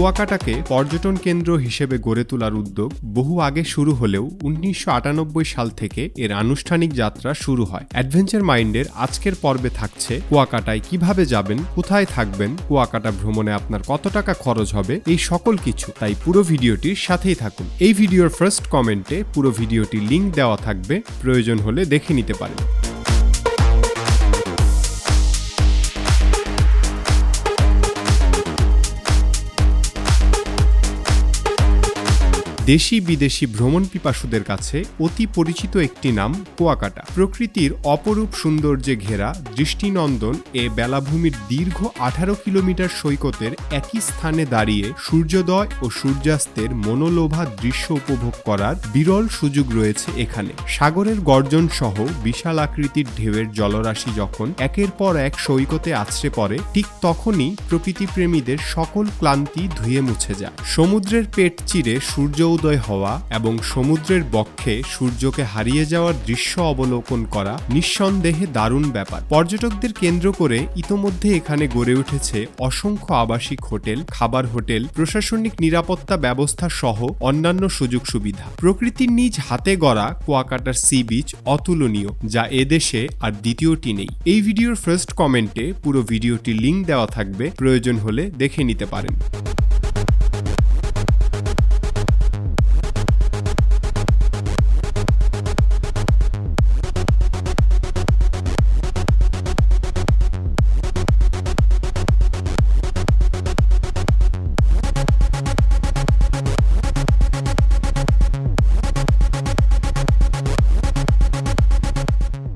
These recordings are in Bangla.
কুয়াকাটাকে পর্যটন কেন্দ্র হিসেবে গড়ে তোলার উদ্যোগ বহু আগে শুরু হলেও উনিশশো আটানব্বই সাল থেকে এর আনুষ্ঠানিক যাত্রা শুরু হয়। অ্যাডভেঞ্চার মাইন্ডের আজকের পর্বে থাকছে, কুয়াকাটায় কীভাবে যাবেন, কোথায় থাকবেন, কুয়াকাটা ভ্রমণে আপনার কত টাকা খরচ হবে, এই সকল কিছু। তাই পুরো ভিডিওটির সাথেই থাকুন। এই ভিডিওর ফার্স্ট কমেন্টে পুরো ভিডিওটির লিংক দেওয়া থাকবে, প্রয়োজন হলে দেখে নিতে পারেন। দেশি বিদেশি ভ্রমণ পিপাসুদের কাছে অতি পরিচিত একটি নাম কুয়াকাটা। প্রকৃতির অপরূপ সৌন্দর্যে ঘেরা দৃষ্টিনন্দন এ বেলাভূমির দীর্ঘ আঠারো কিলোমিটার সৈকতের একই স্থানে দাঁড়িয়ে সূর্যোদয় ও সূর্যাস্তের মনোলোভা দৃশ্য উপভোগ করার বিরল সুযোগ রয়েছে এখানে। সাগরের গর্জন সহ বিশাল আকৃতির ঢেউয়ের জলরাশি যখন একের পর এক সৈকতে আছড়ে পড়ে, ঠিক তখনই প্রকৃতিপ্রেমীদের সকল ক্লান্তি ধুয়ে মুছে যায়। সমুদ্রের পেট চিরে সূর্য উদয় হওয়া এবং সমুদ্রের বক্ষে সূর্যকে হারিয়ে যাওয়ার দৃশ্য অবলোকন করা নিঃসন্দেহে দারুণ ব্যাপার। পর্যটকদের কেন্দ্র করে ইতোমধ্যে এখানে গড়ে উঠেছে অসংখ্য আবাসিক হোটেল, খাবার হোটেল, প্রশাসনিক নিরাপত্তা ব্যবস্থা সহ অন্যান্য সুযোগ সুবিধা। প্রকৃতির নিজ হাতে গড়া কুয়াকাটার সি বিচ অতুলনীয়, যা এদেশে আর দ্বিতীয়টি নেই। এই ভিডিওর ফার্স্ট কমেন্টে পুরো ভিডিওটি লিংক দেওয়া থাকবে। প্রয়োজন হলে দেখে নিতে পারেন।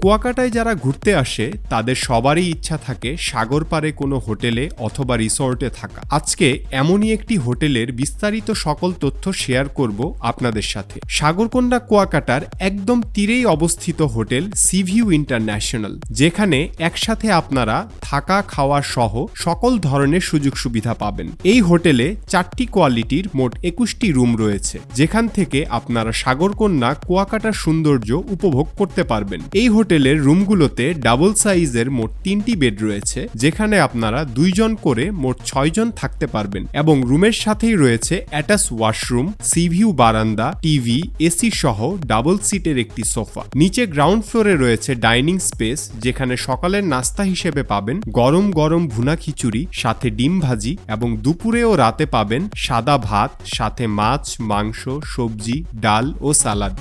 কুয়াকাটায় যারা ঘুরতে আসে, তাদের সবারই ইচ্ছা থাকে সাগর পারে কোনো হোটেলে অথবা রিসর্টে থাকা। আজকে এমনই একটি হোটেলের বিস্তারিত সকল তথ্য শেয়ার করব আপনাদের সাথে। সাগরকন্যা কুয়াকাটার একদম তীরেই অবস্থিত হোটেল সিভিউ ইন্টারন্যাশনাল, যেখানে একসাথে আপনারা থাকা, খাওয়া সহ সকল ধরনের সুযোগ সুবিধা পাবেন। এই হোটেলে চারটি কোয়ালিটির মোট একুশটি রুম রয়েছে, যেখান থেকে আপনারা সাগরকন্যা কুয়াকাটার সৌন্দর্য উপভোগ করতে পারবেন। এই হোটেল হোটেলের রুমগুলোতে ডাবল সাইজের মোট তিনটি বেড রয়েছে, যেখানে আপনারা দুইজন করে মোট ছয়জন থাকতে পারবেন এবং রুমের সাথেই রয়েছে অ্যাটাস ওয়াশরুম সিভিউ বারান্দা টিভি এসি সহ ডাবল সিটের একটি সোফা। নিচে গ্রাউন্ড ফ্লোরে রয়েছে ডাইনিং স্পেস, যেখানে সকালের নাস্তা হিসেবে পাবেন গরম গরম ভুনা খিচুড়ি, সাথে ডিম ভাজি এবং দুপুরে ও রাতে পাবেন সাদা ভাত, সাথে মাছ, মাংস, সবজি, ডাল ও সালাদ।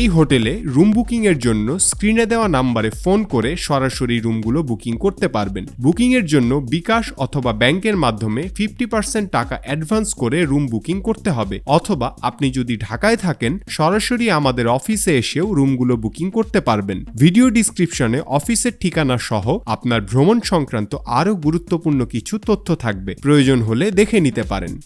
এই হোটেলে রুম বুকিং এর জন্য স্ক্রিনে দেওয়া নাম্বারে ফোন করে সরাসরি রুমগুলো বুকিং করতে পারবেন। বুকিং এর জন্য বিকাশ অথবা ব্যাংকের মাধ্যমে ফিফটি পার্সেন্ট টাকা অ্যাডভান্স করে রুম বুকিং করতে হবে। অথবা আপনি যদি ঢাকায় থাকেন, সরাসরি আমাদের অফিসে এসেও রুমগুলো বুকিং করতে পারবেন। ভিডিও ডিসক্রিপশনে অফিসের ঠিকানা সহ আপনার ভ্রমণ সংক্রান্ত আরও গুরুত্বপূর্ণ কিছু তথ্য থাকবে। প্রয়োজন হলে দেখে নিতে পারেন।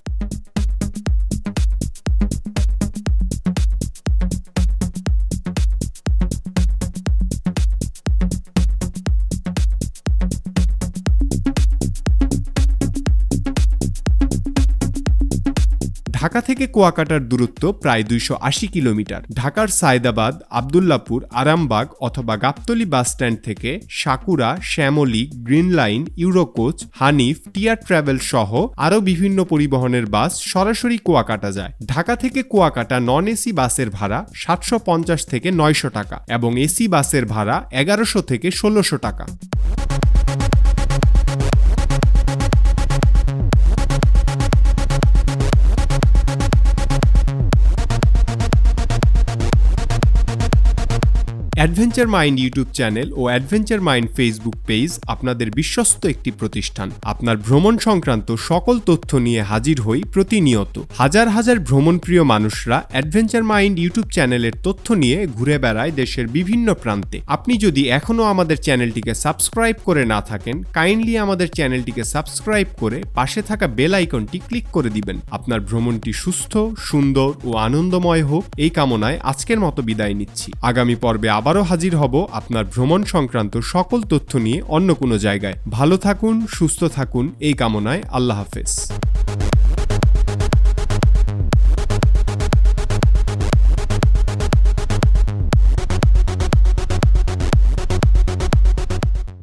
ঢাকা থেকে কুয়াকাটার দূরত্ব প্রায় দুইশো আশি কিলোমিটার। ঢাকার সায়দাবাদ, আবদুল্লাপুর, আরামবাগ অথবা গাবতলি বাস স্ট্যান্ড থেকে Sakura, Shyamoli, Green Line, Eurocoach, Hanif, টিয়ার ট্রাভেল সহ আরও বিভিন্ন পরিবহনের বাস সরাসরি কুয়াকাটা যায়। ঢাকা থেকে কুয়াকাটা নন এসি বাসের ভাড়া সাতশো পঞ্চাশ থেকে নয়শো টাকা এবং এসি বাসের ভাড়া এগারোশো থেকে ষোলোশো টাকা। অ্যাডভেঞ্চার মাইন্ড ইউটিউব চ্যানেল ও অ্যাডভেঞ্চার মাইন্ড ফেসবুক পেজ আপনাদের বিশ্বস্ত একটি প্রতিষ্ঠান। আপনার ভ্রমণ সংক্রান্ত সকল তথ্য নিয়ে হাজির হই প্রতিনিয়ত। হাজার হাজার ভ্রমণপ্রিয় মানুষরা অ্যাডভেঞ্চার মাইন্ড ইউটিউব চ্যানেলের তথ্য নিয়ে ঘুরে বেড়ায় দেশের বিভিন্ন প্রান্তে। আপনি যদি এখনও আমাদের চ্যানেলটিকে সাবস্ক্রাইব করে না থাকেন, কাইন্ডলি আমাদের চ্যানেলটিকে সাবস্ক্রাইব করে পাশে থাকা বেল আইকনটি ক্লিক করে দিবেন। আপনার ভ্রমণটি সুস্থ, সুন্দর ও আনন্দময় হোক, এই কামনায় আজকের মতো বিদায় নিচ্ছি। আগামী পর্বে আবারও হাজির হব আপনার ভ্রমণ সংক্রান্ত সকল তথ্য নিয়ে অন্য কোনো জায়গায়। ভালো থাকুন, সুস্থ থাকুন, এই কামনায় আল্লাহ হাফেজ।